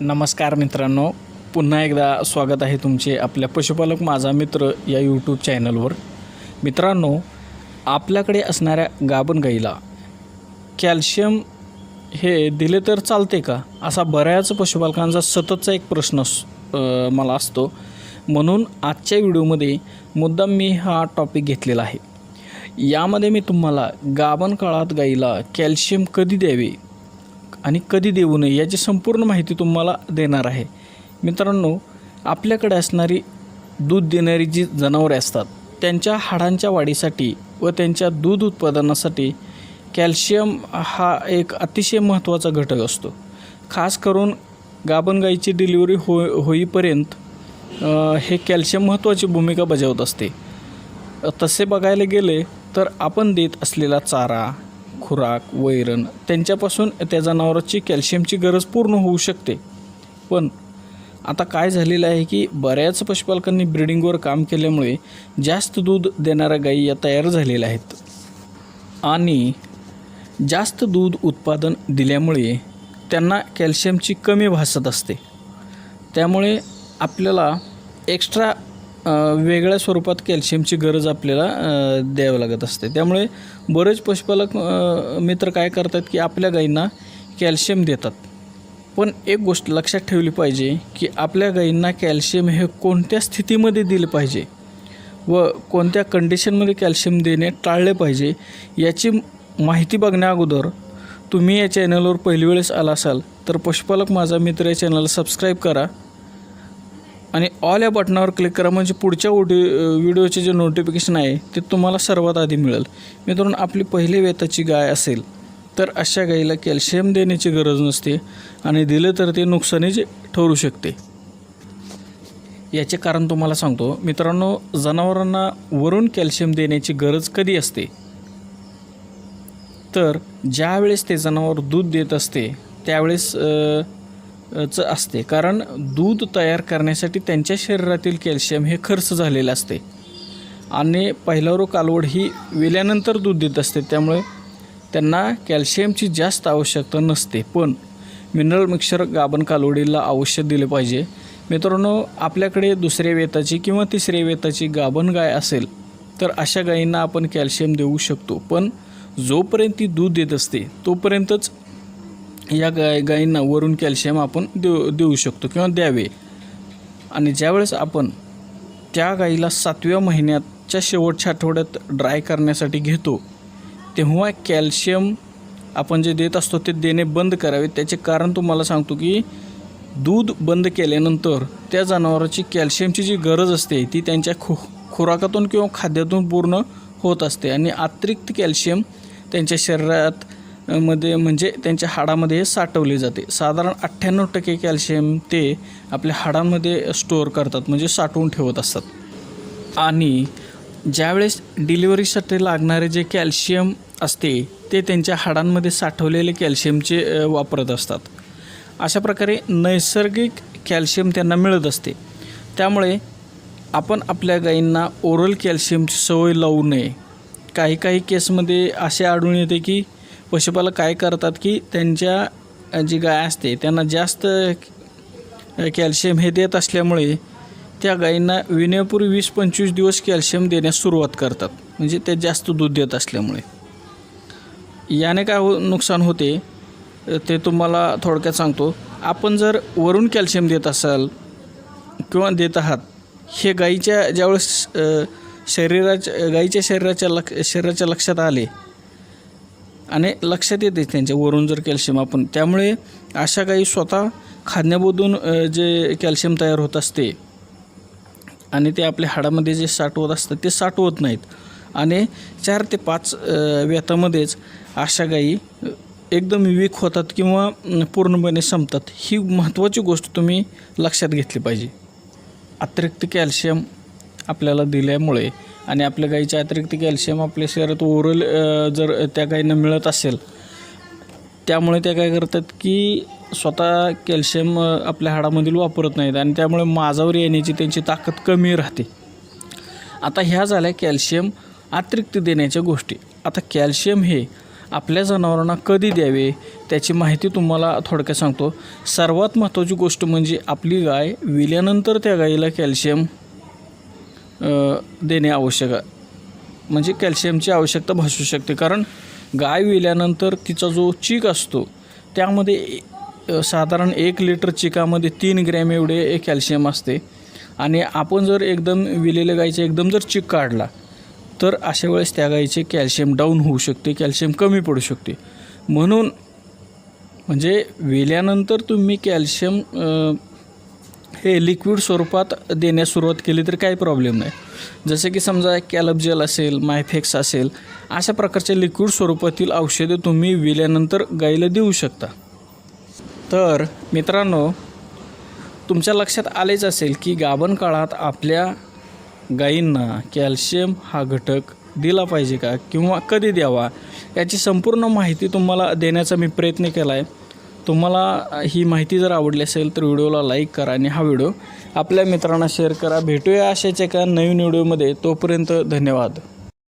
नमस्कार मित्रांनो. पुन्हा एकदा स्वागत आहे तुमचे आपल्या पशुपालक माझा मित्र या यूट्यूब चॅनलवर मित्रांनो आपल्याकडे असणाऱ्या गाभण गाईला कॅल्शियम हे दिले तर चालते का? असा बऱ्याच पशुपालकांचा सततचा एक प्रश्न मला असतो. म्हणून आजच्या व्हिडिओमध्ये मुद्दाम मी हा टॉपिक घेतलेला आहे. यामध्ये मी तुम्हाला गाभण काळात गाईला कॅल्शियम कधी द्यावे? आणि कधी देऊ नये याची संपूर्ण माहिती तुम्हाला देणार आहे. मित्रांनो आपल्याकडे असणारी दूध देणारी जी जनावरे असतात त्यांच्या हाडांच्या वाढीसाठी व त्यांच्या दूध उत्पादनासाठी कॅल्शियम हा एक अतिशय महत्त्वाचा घटक असतो. खास करून गाभण गाईची डिलिव्हरी हो होईपर्यंत हे कॅल्शियम महत्त्वाची भूमिका बजावत असते. तसे बघायला गेले तर आपण देत असलेला चारा खुराक वैरण त्यांच्यापासून त्या जनावरांची कॅल्शियमची गरज पूर्ण होऊ शकते. पण आता काय झालेलं आहे की बऱ्याच पशुपालकांनी ब्रिडिंगवर काम केल्यामुळे जास्त दूध देणाऱ्या गायी या तयार झालेल्या आहेत. आणि जास्त दूध उत्पादन दिल्यामुळे त्यांना कॅल्शियमची कमी भासत असते. त्यामुळे आपल्याला एक्स्ट्रा वेगळ्या स्वरूपात कॅल्शियमची गरज आपल्याला द्यावी द्यावं लागत असते. त्यामुळे बरेच पशुपालक मित्र काय करतात की आपल्या गायींना कॅल्शियम देतात. पण एक गोष्ट लक्षात ठेवली पाहिजे की आपल्या गायींना कॅल्शियम हे कोणत्या स्थितीमध्ये दिलं पाहिजे व कोणत्या कंडिशनमध्ये कॅल्शियम देणे टाळले पाहिजे याची माहिती बघण्याअगोदर तुम्ही या चॅनलवर पहिली वेळेस आला असाल तर पशुपालक माझा मित्र या चॅनलला सबस्क्राईब करा. आणि ऑल या बटनावर क्लिक करा. म्हणजे पुढच्या ओडी व्हिडिओचे जे नोटिफिकेशन आहे ते तुम्हाला सर्वात आधी मिळेल. मित्रांनो आपली पहिली वेताची गाय असेल तर अशा गाईला कॅल्शियम देण्याची गरज नसते आणि दिलं तर ते नुकसानीचे ठरू शकते. याचे कारण तुम्हाला सांगतो. मित्रांनो जनावरांना वरून कॅल्शियम देण्याची गरज कधी असते? तर ज्यावेळेस ते जनावर दूध देत असते त्यावेळेस च असते. कारण दूध तयार करण्यासाठी त्यांच्या शरीरातील कॅल्शियम हे खर्च झालेलं असते. आणि पहिला रो कालवड ही विल्यानंतर दूध देत असते. त्यामुळे त्यांना कॅल्शियमची जास्त आवश्यकता नसते. पण मिनरल मिक्सर गाभण कालवडीला अवश्य दिले पाहिजे. मित्रांनो आपल्याकडे दुसऱ्या वेताची किंवा तिसऱ्या वेताची गाभण गाय असेल तर अशा गायींना आपण कॅल्शियम देऊ शकतो. पण जोपर्यंत ती दूध देत असते तोपर्यंतच या गाय गायींना वरून कॅल्शियम आपण देऊ देऊ शकतो किंवा द्यावे. आणि ज्यावेळेस आपण त्या गाईला सातव्या महिन्याच्या शेवटच्या आठवड्यात ड्राय करण्यासाठी घेतो तेव्हा कॅल्शियम आपण जे देत असतो ते देणे बंद करावे. त्याचे कारण तुम्हाला सांगतो की दूध बंद केल्यानंतर त्या जनावराची कॅल्शियमची जी गरज असते ती त्यांच्या खु खुराकातून किंवा खाद्यातून पूर्ण होत असते. आणि अतिरिक्त कॅल्शियम त्यांच्या शरीरात मध्ये म्हणजे त्यांच्या हाडामध्ये हे साठवले जाते. साधारण अठ्ठ्याण्णव टक्के कॅल्शियम ते आपल्या हाडांमध्ये स्टोअर करतात म्हणजे साठवून ठेवत असतात. आणि ज्यावेळेस डिलिव्हरीसाठी लागणारे जे कॅल्शियम असते ते त्यांच्या हाडांमध्ये साठवलेले कॅल्शियमचे वापरत असतात. अशा प्रकारे नैसर्गिक कॅल्शियम त्यांना मिळत असते. त्यामुळे आपण आपल्या गायींना ओरल कॅल्शियमची सवय लावू नये. काही काही केसमध्ये असे आढळून येते की पशुपालक काय करतात की त्यांच्या जी गाय असते त्यांना जास्त कॅल्शियम हे देत असल्यामुळे त्या गायींना विण्यापूर्वी वीस पंचवीस दिवस कॅल्शियम देण्यास सुरुवात करतात. म्हणजे ते जास्त दूध देत असल्यामुळे. याने काय हो नुकसान होते? ते तुम्हाला थोडक्यात सांगतो. आपण जर वरून कॅल्शियम देत असाल किंवा देत आहात हे गाईच्या ज्यावेळेस शरीराच्या गाईच्या शरीराच्या लक्ष शरीराच्या लक्षात आले आणि लक्षात येते त्यांच्या वरून जर कॅल्शियम आपण. त्यामुळे अशा काही स्वतः खाण्यामधून जे कॅल्शियम तयार होत असते आणि ते आपल्या हाडामध्ये जे साठवत असतात ते साठवत नाहीत. आणि चार ते पाच व्यतामध्येच अशा गायी एकदम वीक होतात किंवा पूर्णपणे संपतात. ही महत्त्वाची गोष्ट तुम्ही लक्षात घेतली पाहिजे. अतिरिक्त कॅल्शियम आपल्याला दिल्यामुळे आणि आपल्या गाईच्या अतिरिक्त कॅल्शियम आपल्या शरीरात ओरल जर त्या गाईनं मिळत असेल त्यामुळे त्या काय करतात की स्वतः कॅल्शियम आपल्या हाडामधील वापरत नाहीत आणि त्यामुळे माझावर येण्याची त्यांची ताकद कमी राहते. आता ह्या झाल्या कॅल्शियम अतिरिक्त देण्याच्या गोष्टी. आता कॅल्शियम हे आपल्या जनावरांना कधी द्यावे त्याची माहिती तुम्हाला थोडक्यात सांगतो. सर्वात महत्त्वाची गोष्ट म्हणजे आपली गाय विल्यानंतर त्या गाईला कॅल्शियम देणे आवश्यक आहे. म्हणजे कॅल्शियमची आवश्यकता भासू शकते. कारण गाय विल्यानंतर तिचा जो चीक असतो त्यामध्ये साधारण एक लिटर चिकामध्ये तीन ग्रॅम एवढे कॅल्शियम असते. आणि आपण जर एकदम विलेल्या गाईचे एकदम जर चिक काढला तर अशा वेळेस त्या गाईचे कॅल्शियम डाऊन होऊ शकते कॅल्शियम कमी पडू शकते. म्हणून म्हणजे विल्यानंतर तुम्ही कॅल्शियम हे लिक्विड स्वरूपात देण्यास सुरुवात केली तर काही प्रॉब्लेम नाही. जसे की समजा कॅलब जेल असेल मायफेक्स असेल अशा प्रकारच्या लिक्विड स्वरूपातील औषधे तुम्ही विल्यानंतर गाईला देऊ शकता. तर मित्रांनो तुमच्या लक्षात आलेच असेल की गाभण काळात आपल्या गायींना कॅल्शियम हा घटक दिला पाहिजे का? किंवा कधी द्यावा? याची संपूर्ण माहिती तुम्हाला देण्याचा मी प्रयत्न केला आहे तुम्हाला ही माहिती जर आवडली असेल तर व्हिडिओला लाईक करा आणि हा व्हिडिओ आपल्या मित्रांना शेअर करा. भेटूया अशाच एका नवीन व्हिडिओमध्ये. तोपर्यंत धन्यवाद.